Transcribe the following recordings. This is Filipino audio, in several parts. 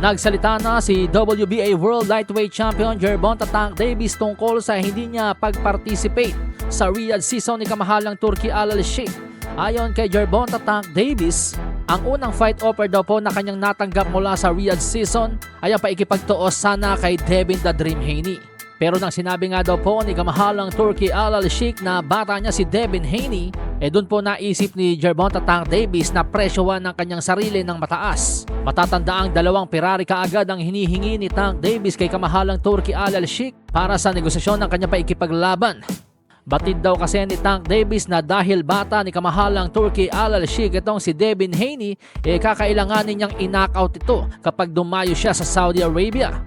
Nagsalita na si WBA World Lightweight Champion Gervonta Tank Davis tungkol sa hindi niya pag-participate sa Riyadh season ni kamahalang Turkey Al Sheikh. Ayon kay Gervonta Tank Davis, ang unang fight offer daw po na kanyang natanggap mula sa Riyadh season ay ang paikipagtuos sana kay Devin the Dream Haney. Pero nang sinabi nga daw po ni kamahalang Turkey Al Sheikh na bata niya si Devin Haney, eh doon po naisip ni Gervonta Tank Davis na presyohan ng kanyang sarili ng mataas. Matatanda ang dalawang Ferrari kaagad ang hinihingi ni Tank Davis kay kamahalang Turkey Al Sheikh para sa negosasyon ng kanyang paikipaglaban. Batid daw kasi ni Tank Davis na dahil bata ni kamahalang Turkey Al Sheikh itong si Devin Haney, eh kakailanganin niyang in-knockout ito kapag dumayo siya sa Saudi Arabia.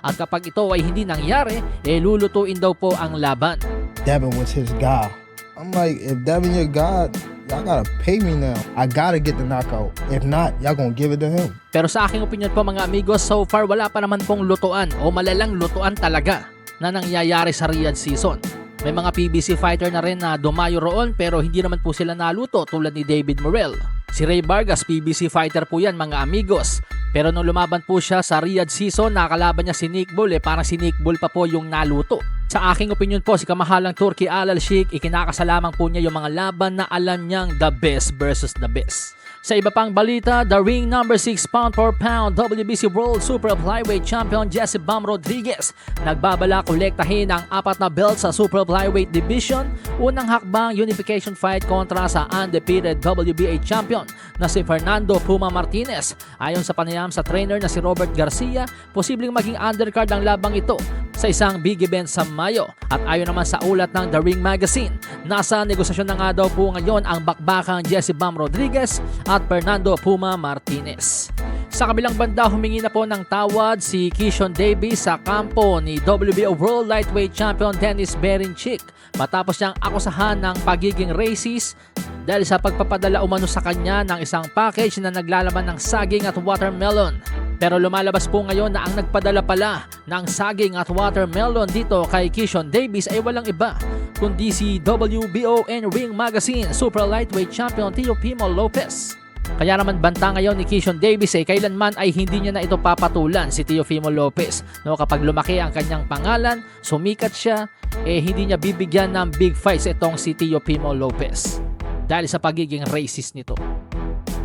At kapag ito ay hindi nangyari, eh lulutuin daw po ang laban. Devin was his guy. I'm like, if Devin your guy, y'all gotta pay me now. I gotta get the knockout. If not, y'all gonna give it to him. Pero sa aking opinion po mga amigos, so far wala pa naman pong lutuan o malalang lutuan talaga na nangyayari sa Riyadh season. May mga PBC fighter na rin na dumayo roon pero hindi naman po sila naluto tulad ni David Morel. Si Ray Vargas, PBC fighter po yan mga amigos. Pero nung lumaban po siya sa Riyadh season, nakalaban niya si Nick Bull eh parang si Nick Bull pa po yung naluto. Sa aking opinion po, si kamahalang Turkey Al Sheikh, ikinakasalamang po niya yung mga laban na alam niyang the best versus the best. Sa iba pang balita, the ring number 6 pound for pound WBC World Super Flyweight Champion Jesse Bam Rodriguez nagbabala kolektahin ang apat na belt sa Super Flyweight Division. Unang hakbang unification fight kontra sa undefeated WBA champion na si Fernando Puma Martinez. Ayon sa panayam sa trainer na si Robert Garcia, posibleng maging undercard ang labang ito sa isang big event sa Mayo. At ayon naman sa ulat ng The Ring Magazine, nasa negosasyon na nga daw po ngayon ang bakbakang Jesse Bam Rodriguez at Fernando Puma Martinez. Sa kabilang banda, humingi na po ng tawad si Kishon Davis sa kampo ni WBO World Lightweight Champion Dennis Berinchik matapos niyang akusahan ng pagiging racist dahil sa pagpapadala umano sa kanya ng isang package na naglalaman ng saging at watermelon. Pero lumalabas po ngayon na ang nagpadala pala ng saging at watermelon dito kay Kishon Davis ay walang iba kundi si WBON Ring Magazine Super Lightweight Champion Tio Pimo Lopez. Kaya naman banta ngayon ni Kishon Davis ay kailanman ay hindi niya na ito papatulan si Teofimo Lopez. No, kapag lumaki ang kanyang pangalan, sumikat siya, eh hindi niya bibigyan ng big fights itong si Teofimo Lopez. Dahil sa pagiging racist nito.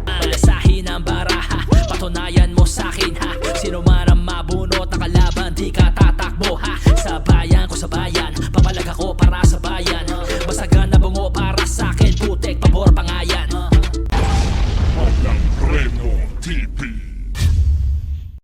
Malasahin ang baraha